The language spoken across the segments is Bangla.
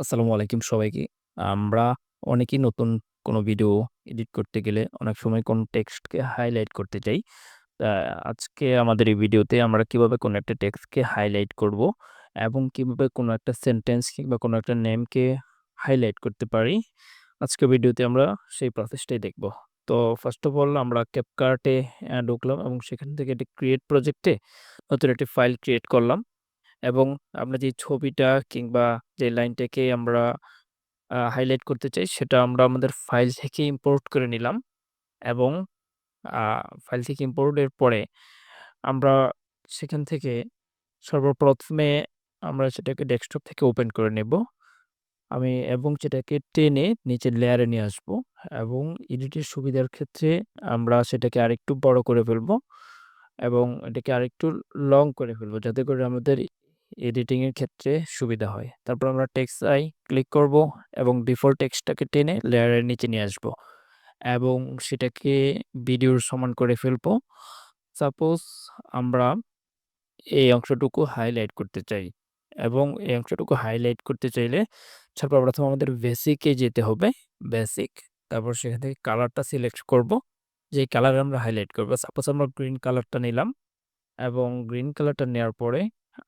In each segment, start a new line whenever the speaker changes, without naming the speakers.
আসসালামু আলাইকুম সবাইকে। আমরা অনেকেই নতুন কোনো ভিডিও এডিট করতে গেলে অনেক সময় কোনো টেক্সটকে হাইলাইট করতে চাই। তা আজকে আমাদের এই ভিডিওতে আমরা কীভাবে কোনো একটা টেক্সটকে হাইলাইট করব এবং কীভাবে কোনো একটা সেন্টেন্স কিংবা কোনো একটা নেমকে হাইলাইট করতে পারি। আজকের ভিডিওতে আমরা সেই প্রসেসটাই দেখব। তো ফার্স্ট অফ অল আমরা ক্যাপকার্টে ঢুকলাম এবং সেখান থেকে একটি ক্রিয়েট প্রজেক্টে নতুন একটি ফাইল ক্রিয়েট করলাম এবং আমরা যে ছবিটা কিংবা যে লাইনটাকে আমরা হাইলাইট করতে চাই, সেটা আমরা আমাদের ফাইল থেকে ইম্পোর্ট করে নিলাম এবং ফাইল থেকে ইম্পোর্টের পরে আমরা সেখান থেকে সর্বপ্রথমে আমরা সেটাকে ডেস্কটপ থেকে ওপেন করে নেব। আমি এবং সেটাকে টেনে নিচের লেয়ারে নিয়ে আসব এবং এডিটের সুবিধার ক্ষেত্রে আমরা সেটাকে আরেকটু বড় করে ফেলব এবং এটাকে আরেকটু লং করে ফেলব, যাতে করে আমাদের এডিটিং এর ক্ষেত্রে সুবিধা হয়। তারপর আমরা টেক্সট আই ক্লিক করব এবং ডিফল্ট টেক্সটটাকে টেনে লেয়ারের নিচে নিয়ে আসব এবং সেটাকে ভিডিওর সমান করে ফেলব সাপোজ আমরা এই অংশটুকু হাইলাইট করতে চাই এবং এই অংশটুকু হাইলাইট করতে চাইলে সর্বপ্রথম আমাদের বেসিকে যেতে হবে। বেসিক তারপর সেখান থেকে কালারটা সিলেক্ট করব। যে কালার আমরা হাইলাইট করব। সাপোজ আমরা গ্রিন কালারটা নিলাম এবং গ্রিন কালারটা নেওয়ার পরে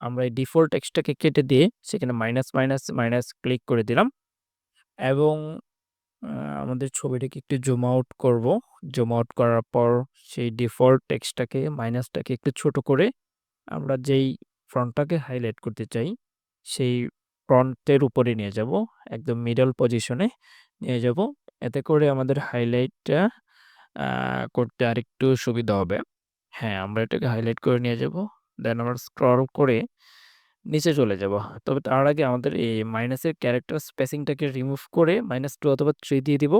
আমরা এই ডিফল্ট টেক্সটটাকে কেটে দিয়ে সেখানে মাইনাস, মাইনাস, মাইনাস ক্লিক করে দিলাম এবং আমাদের ছবিটাকে একটু জুম আউট করব। জুম আউট করার পর সেই ডিফল্ট টেক্সটটাকে মাইনাসটাকে একটু ছোট করে আমরা যেই ফ্রন্টটাকে হাইলাইট করতে চাই সেই ফ্রন্টের উপরে নিয়ে যাব। একদম মিডল পজিশনে নিয়ে যাব। এতে করে আমাদের হাইলাইটটা করতে আরেকটু সুবিধা হবে। হ্যাঁ, আমরা এটাকে হাইলাইট করে নিয়ে যাব। দেন আমরা স্ক্রল করে নিচে চলে যাব। তবে তার আগে আমাদের এই মাইনাসের ক্যারেক্টার স্পেসিংটাকে রিমুভ করে মাইনাস টু অথবা থ্রি দিয়ে দিব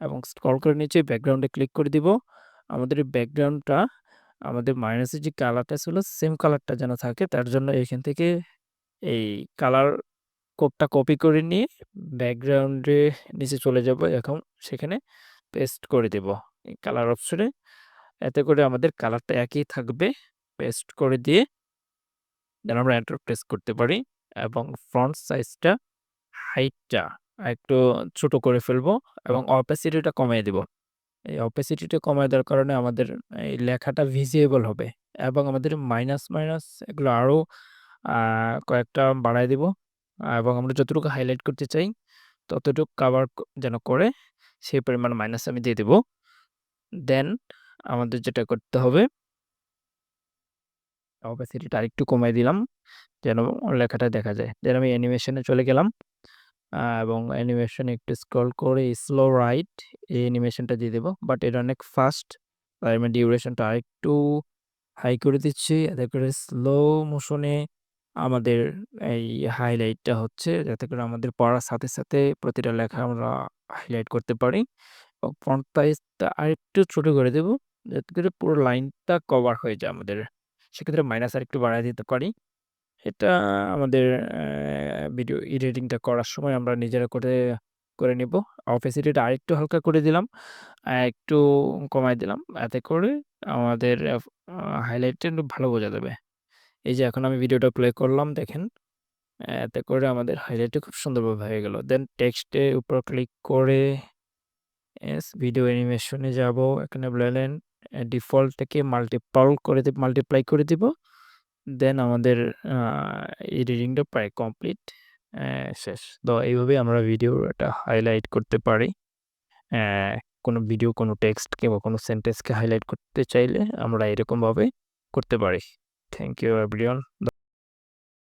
এবং স্ক্রল করে নিচে ব্যাকগ্রাউন্ডে ক্লিক করে দিব। আমাদের ব্যাকগ্রাউন্ডটা আমাদের মাইনাসের যে কালারটা ছিল সেম কালারটা যেন থাকে, তার জন্য এখান থেকে এই কালার কোডটা কপি করে নিয়ে ব্যাকগ্রাউন্ডে নিচে চলে যাব। এখন সেখানে পেস্ট করে দেব কালার অপশনে। এতে করে আমাদের কালারটা একই থাকবে। পেস্ট করে দিয়ে দেন আমরা এন্টার প্রেস করতে পারি এবং ফ্রন্ট সাইজটা হাইটটা আরেকটু ছোট করে ফেলব এবং অপেসিটিটা কমিয়ে দিব। এই অপেসিটিটা কমিয়ে দেওয়ার কারণে আমাদের এই লেখাটা ভিজিবল হবে এবং আমাদের মাইনাস, মাইনাস এগুলো আরও কয়েকটা বাড়ায় দিব এবং আমরা যতটুকু হাইলাইট করতে চাই ততটুকু কভার যেন করে সেই পরিমাণ মাইনাস আমি দিয়ে দিব। দেন আমাদের যেটা করতে হবে অপেসিটিটা আরেকটু কমায় দিলাম যেন লেখাটা দেখা যায়। দেন আমি অ্যানিমেশনে চলে গেলাম এবং অ্যানিমেশনে একটু স্ক্রল করে স্লো রাইট এই অ্যানিমেশনটা দিয়ে দেব। বাট এটা অনেক ফাস্ট তাই আমি ডিউরেশনটা আরেকটু হাই করে দিচ্ছি। এতে করে স্লো মোশনে আমাদের এই হাইলাইটটা হচ্ছে যাতে করে আমাদের পড়ার সাথে, সাথে প্রতিটা লেখা আমরা হাইলাইট করতে পারি এবং ফন্ট সাইজটা আরেকটু ছোট করে দেব যাতে করে পুরো লাইনটা কভার হয়ে যায় আমাদের। সেক্ষেত্রে মাইনাস আরেকটু বাড়ায় দিতে পারি। এটা আমাদের ভিডিও এডিটিংটা করার সময় আমরা নিজেরা করে, করে নিব। অপেসিটিটা আরেকটু হালকা করে দিলাম। একটু কমায় দিলাম। এতে করে আমাদের হাইলাইটটা একটু ভালো বোঝা যাবে। এই যে এখন আমি ভিডিওটা প্লে করলাম দেখেন। এতে করে আমাদের হাইলাইটটা খুব সুন্দরভাবে হয়ে গেল। দেন টেক্সটের উপর ক্লিক করে এস ভিডিও অ্যানিমেশনে যাব। এখানে ব্লেন্ড ডিফল্ট থেকে মাল্টিপল করে দিব মাল্টিপ্লাই করে দিব। দেন আমাদের এডিটিংটা প্রায় কমপ্লিট শেষ। তো এইভাবে আমরা ভিডিও ভিডিওটা হাইলাইট করতে পারি। কোনো ভিডিও, কোনো টেক্সট কিংবা কোনো সেন্টেন্সকে হাইলাইট করতে চাইলে আমরা এরকমভাবে করতে পারি। Thank you everyone.